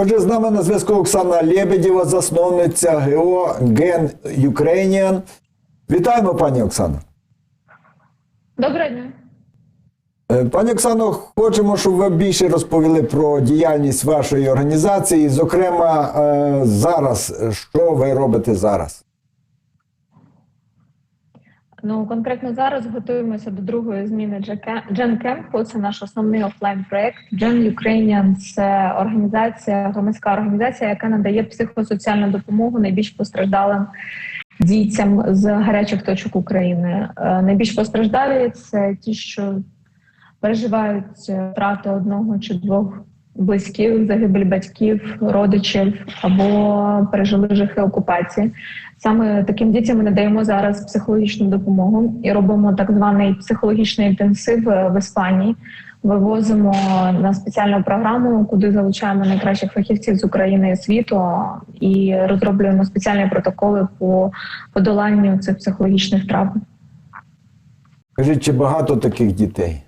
Отже, з нами на зв'язку Оксана Лебедєва, засновниця ГО Ген Ukrainian. Вітаємо, пані Оксано. Доброго дня. Е, Пані Оксано, хочемо, щоб ви більше розповіли про діяльність вашої організації. Зокрема, е, зараз, що ви робите зараз? Ну конкретно зараз готуємося до другої зміни Gen Camp. Це наш основний офлайн проект. Gen Ukrainian – це організація, громадська організація, яка надає психосоціальну допомогу найбільш постраждалим дітям з гарячих точок України. Е, Найбільш постраждалі це ті, що переживають втрати одного чи двох близьких, загибель батьків, родичів або пережили жахи окупації. Саме таким дітям ми надаємо зараз психологічну допомогу і робимо так званий психологічний інтенсив е, в Іспанії. Вивозимо на спеціальну програму, куди залучаємо найкращих фахівців з України і світу, і розроблюємо спеціальні протоколи по подоланню цих психологічних травм. Кажіть, чи багато таких дітей?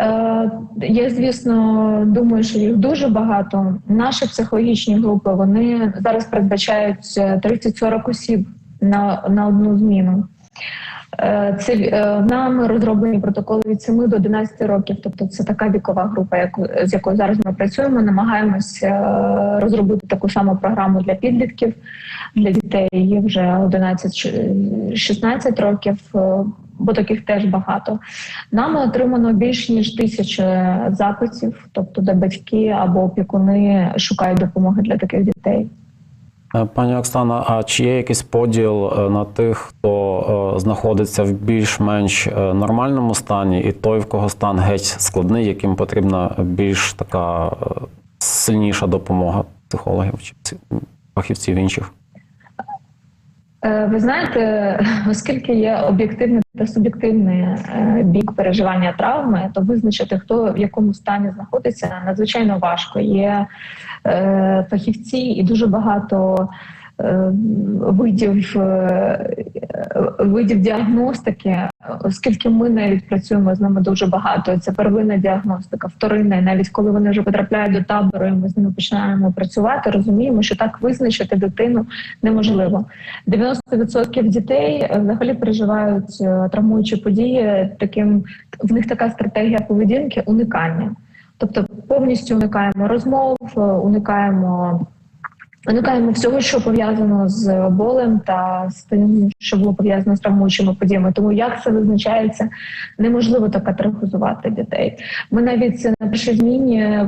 Е, Я, звісно, думаю, що їх дуже багато. Наші психологічні групи вони зараз передбачають е, 30-40 осіб на, на одну зміну. Е, Це е, нами розроблені протоколи від 7 до 11 років. Тобто це така вікова група, яку з якою зараз ми працюємо. Намагаємося е, розробити таку саму програму для підлітків, для дітей вже 11-16 років. Бо таких теж багато. Нами отримано більш ніж тисячу запитів, тобто де батьки або опікуни шукають допомоги для таких дітей. Е, Пані Оксана, а чи є якийсь поділ е, на тих, хто е, знаходиться в більш-менш нормальному стані, і той, в кого стан геть складний, яким потрібна більш така сильніша допомога психологів чи фахівців інших? Е, Ви знаєте, оскільки є об'єктивний та суб'єктивний е, бік переживання травми, то визначити, хто в якому стані знаходиться, надзвичайно важко. Є е, фахівці і дуже багато видів, видів діагностики, оскільки ми навіть працюємо з ними дуже багато. Це первинна діагностика, вторинна. І Навіть коли вони вже потрапляють до табору, і ми з ними починаємо працювати, розуміємо, що так визначити дитину неможливо. 90% дітей е, взагалі переживають е, травмуючі події. Таким в них така стратегія поведінки уникання. Тобто повністю уникаємо розмов, е, уникаємо. Уникаємо всього, що пов'язано з болем та з тим, що було пов'язано з травмуючими подіями. Тому як це визначається, неможливо так категоризувати дітей. Ми навіть на першій зміні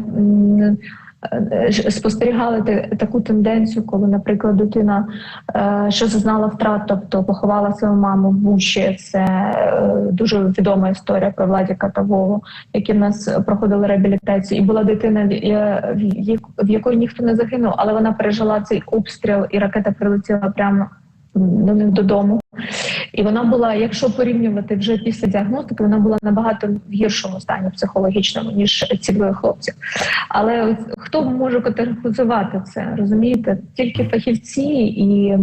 спостерігали те- таку тенденцію, коли, наприклад, дитина, е, що зазнала втрат, тобто поховала свою маму в Бучі. Це е, дуже відома історія про Владіка та які в нас проходили реабілітацію. І була дитина, в якої ніхто не загинув, але вона пережила цей обстріл, і ракета прилетіла прямо до них додому. І вона була, якщо порівнювати вже після діагностики, вона була набагато в гіршому стані психологічному, ніж ці двоє хлопців. Але хто може категоризувати це? Розумієте? Тільки фахівці і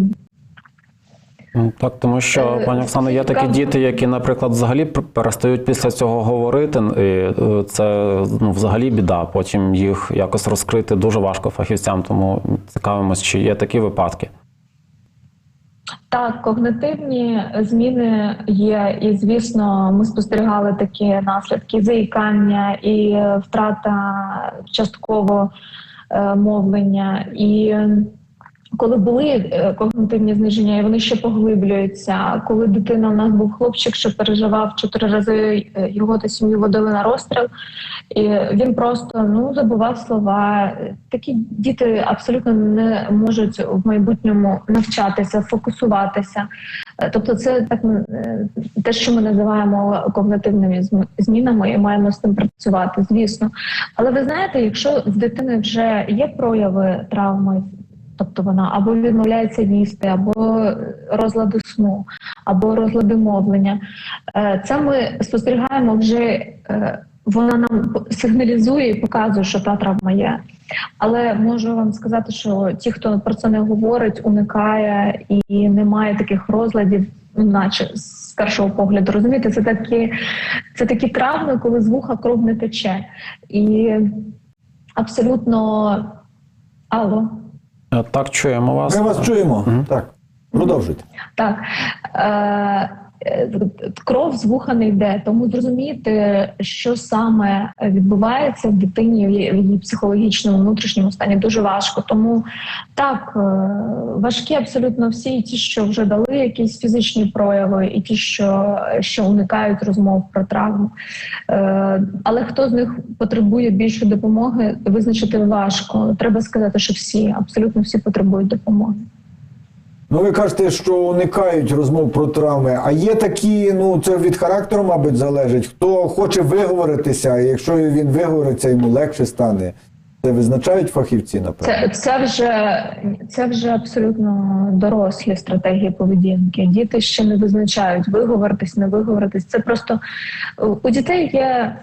Ну, Так, тому що, Е, пані Оксано, є такі діти, які, наприклад, взагалі перестають після цього говорити. І е, це ну, взагалі біда. Потім їх якось розкрити дуже важко фахівцям, тому цікавимось, чи є такі випадки. Так, когнитивні зміни є, і звісно, ми спостерігали такі наслідки заїкання і е, втрата частково е, мовлення. І коли були е, когнитивні зниження, і вони ще поглиблюються. Коли дитина у нас був хлопчик, що переживав чотири рази е, його та сім'ю водили на розстріл, і він просто ну забував слова. Такі діти абсолютно не можуть в майбутньому навчатися, фокусуватися. Е, Тобто, це так те, що ми називаємо когнитивними зм- змінами, і маємо з цим працювати, звісно. Але ви знаєте, якщо в дитини вже є прояви травми. Тобто вона або відмовляється їсти, або розлади сну, або розлади мовлення. Е, Це ми спостерігаємо вже е, вона нам сигналізує і показує, що та травма є. Але можу вам сказати, що ті, хто про це не говорить, уникає і не має таких розладів, ну, наче з першого погляду. Розумієте, це такі, це такі травми, коли з вуха кров не тече. І абсолютно алло. Е, Так, чуємо вас. Ми вас чуємо. Так, продовжуйте. Так. Е, кров з вуха не йде, тому зрозуміти, що саме відбувається в дитині в її- психологічному внутрішньому стані, дуже важко. Тому так, е, важкі абсолютно всі, ті, що вже дали якісь фізичні прояви, і ті, що, що уникають розмов про травму. Е, Але хто з них потребує більше допомоги, визначити важко. Треба сказати, що всі, абсолютно всі потребують допомоги. Ну, ви кажете, що уникають розмов про травми. А є такі, ну це від характеру, мабуть, залежить. Хто хоче виговоритися, і якщо він виговориться, йому легше стане. Це визначають фахівці, напевно. Це, це вже це вже абсолютно дорослі стратегії поведінки. Діти ще не визначають виговоритись, не виговоритись. Це просто у дітей є.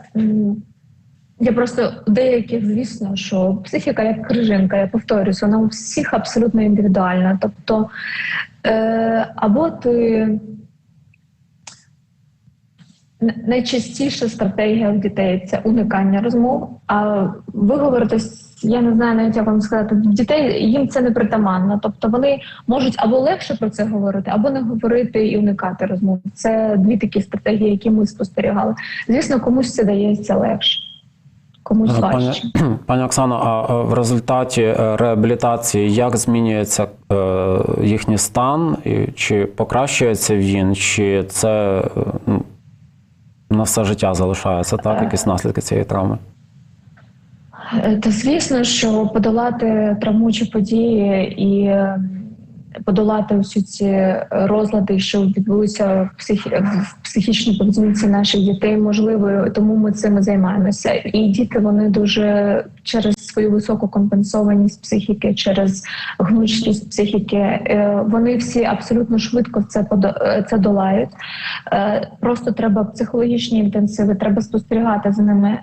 Є просто у деяких, звісно, що психіка як крижинка, я повторюсь, вона у всіх абсолютно індивідуальна. Тобто, е, або ти найчастіша стратегія в дітей це уникання розмов. А виговоритись, я не знаю навіть як вам сказати, дітей їм це не притаманно. Тобто вони можуть або легше про це говорити, або не говорити і уникати розмов. Це дві такі стратегії, які ми спостерігали. Звісно, комусь це дається легше, комусь Е, Пані, важче. пані Оксано, а е, в результаті е, реабілітації як змінюється їхній стан? Чи покращується він, чи це на все життя залишається так, якісь наслідки цієї травми? Та звісно, що подолати травмучі події і е, подолати усі ці розлади, що відбулися в, психі... в психічній поведінці наших дітей, можливо, тому ми цим займаємося. І діти вони дуже через свою високу компенсованість психіки, через гнучкість психіки, е, вони всі абсолютно швидко це е, це долають. Е, Просто треба психологічні інтенсиви, треба спостерігати за ними.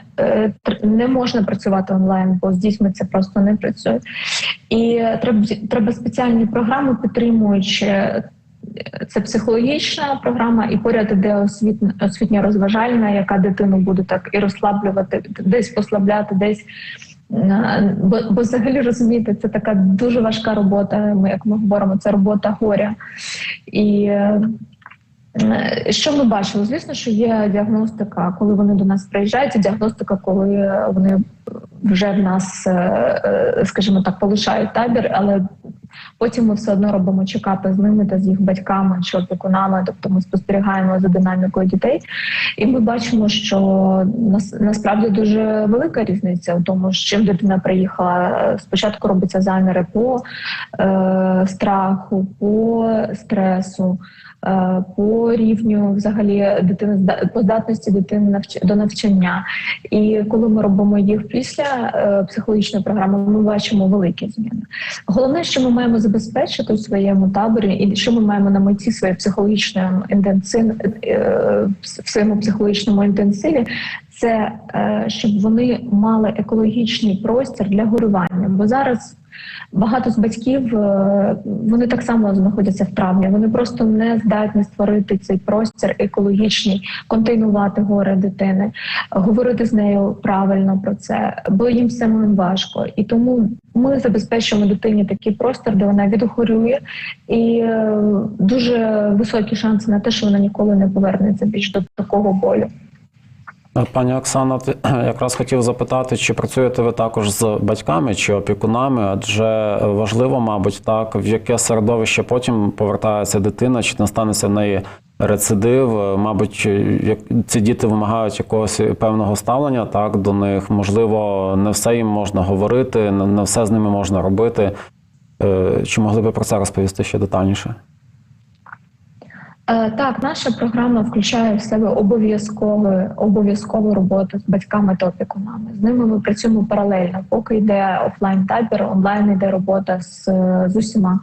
Не можна працювати онлайн, бо з дітьми це просто не працює. І треба треба спеціальні програми, підтримуючи. е, Це психологічна програма, і поряд іде освітня, освітня розважальна, яка дитину буде так і розслаблювати, десь послабляти, десь е, бо, бо взагалі розумієте, це така дуже важка робота. Ми як ми говоримо, це робота горя. І е, Що ми бачили? Звісно, що є діагностика, коли вони до нас приїжджають, і діагностика, коли вони вже в нас, скажімо так, полишають табір, але потім ми все одно робимо чекапи з ними та з їх батьками чи опікунами, тобто ми спостерігаємо за динамікою дітей, і ми бачимо, що нас насправді дуже велика різниця в тому, з чим дитина приїхала. Спочатку робиться заміри по е, страху, по стресу. е, По рівню взагалі дитини по здатності дитини до навчання, і коли ми робимо їх після е, психологічної програми, ми бачимо великі зміни. Головне, що ми маємо забезпечити у своєму таборі, і що ми маємо на меті своєї психологічної інтенсив е, в своєму психологічному інтенсиві, це е, щоб вони мали екологічний простір для горювання. Бо зараз багато з батьків е, вони так само знаходяться в травмі. Вони просто не здатні створити цей простір екологічний, контейнувати горе дитини, говорити з нею правильно про це, бо їм самим важко. І тому ми забезпечуємо дитині такий простір, де вона відгорює, і е, дуже високі шанси на те, що вона ніколи не повернеться більш до такого болю. Пані Оксана, якраз хотів запитати, чи працюєте ви також з батьками чи опікунами? Адже важливо, мабуть, так, в яке середовище потім повертається дитина, чи не станеться в неї рецидив. Мабуть, ці діти вимагають якогось певного ставлення так до них. Можливо, не все їм можна говорити, не не все з ними можна робити. Е, Чи могли би про це розповісти ще детальніше? Е, Так, наша програма включає в себе обов'язкову обов'язкову роботу з батьками та опікунами. З ними ми працюємо паралельно. Поки йде офлайн табір, онлайн йде робота з, з усіма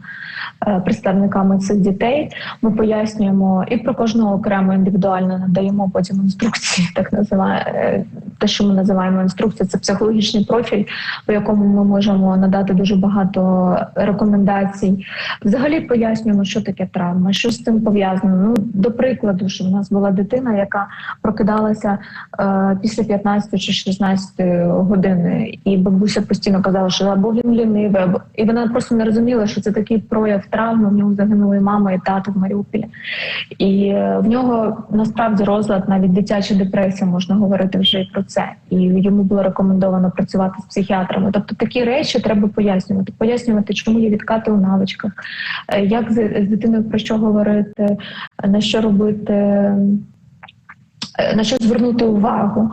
е, представниками цих дітей. Ми пояснюємо і про кожного окремо індивідуально надаємо потім інструкції, так називає те, що ми називаємо інструкція, це психологічний профіль, по якому ми можемо надати дуже багато рекомендацій. Взагалі пояснюємо, що таке травма, що з цим пов'язано. Ну, до прикладу, що в нас була дитина, яка прокидалася е, після 15 чи 16 години, і бабуся постійно казала, що або він лінивий, або і вона просто не розуміла, що це такий прояв травми. В нього загинули мама і тато в Маріуполі. І е, в нього насправді розлад, навіть дитяча депресія, можна говорити вже і про це. І йому було рекомендовано працювати з психіатрами. Тобто такі речі треба пояснювати, пояснювати, чому є відкати у навичках, е, як з, з дитиною про що говорити, на що робити. На що звернути увагу,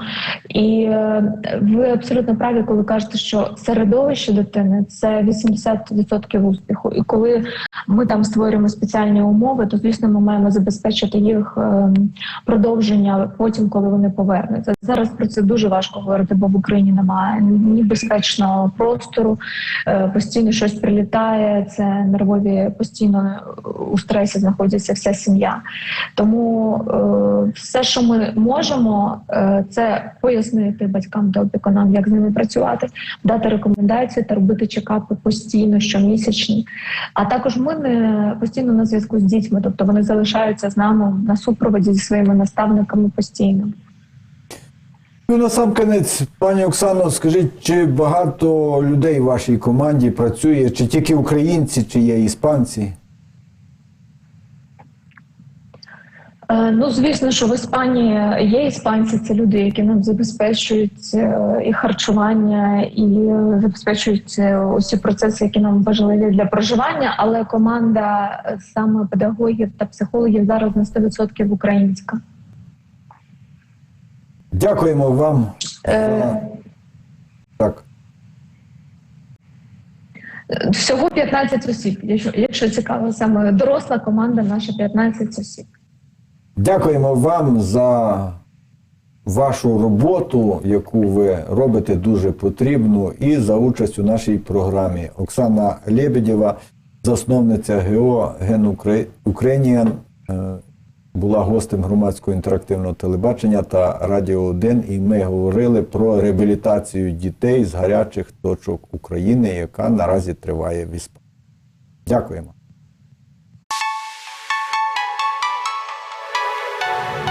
і е, ви абсолютно праві, коли кажете, що середовище дитини це 80% успіху. І коли ми там створюємо спеціальні умови, то звісно ми маємо забезпечити їх е, продовження потім, коли вони повернуться. Зараз про це дуже важко говорити, бо в Україні немає ні безпечного простору, е, постійно щось прилітає. Це нервові постійно у стресі знаходиться вся сім'я. Тому все, що ми можемо, це пояснити батькам та опікунам, як з ними працювати, дати рекомендації та робити чекапи постійно, щомісячні. А також ми не постійно на зв'язку з дітьми, тобто вони залишаються з нами на супроводі зі своїми наставниками постійно. Ну, на сам кінець, пані Оксано, скажіть, чи багато людей в вашій команді працює, чи тільки українці, чи є іспанці? Е, Ну, звісно, що в Іспанії є іспанці, це люди, які нам забезпечують е, і харчування, і е, забезпечують е, усі процеси, які нам важливі для проживання. Але команда е, саме педагогів та психологів зараз на 100% українська. Дякуємо вам. Е, Так. Всього 15 осіб, якщо цікаво, саме доросла команда, наша 15 осіб. Дякуємо вам за вашу роботу, яку ви робите дуже потрібну, і за участь у нашій програмі. Оксана Лебедєва, засновниця ГО Ген Україніан, була гостем громадського інтерактивного телебачення та Радіо 1, і ми говорили про реабілітацію дітей з гарячих точок України, яка наразі триває в Іспанії. Дякуємо.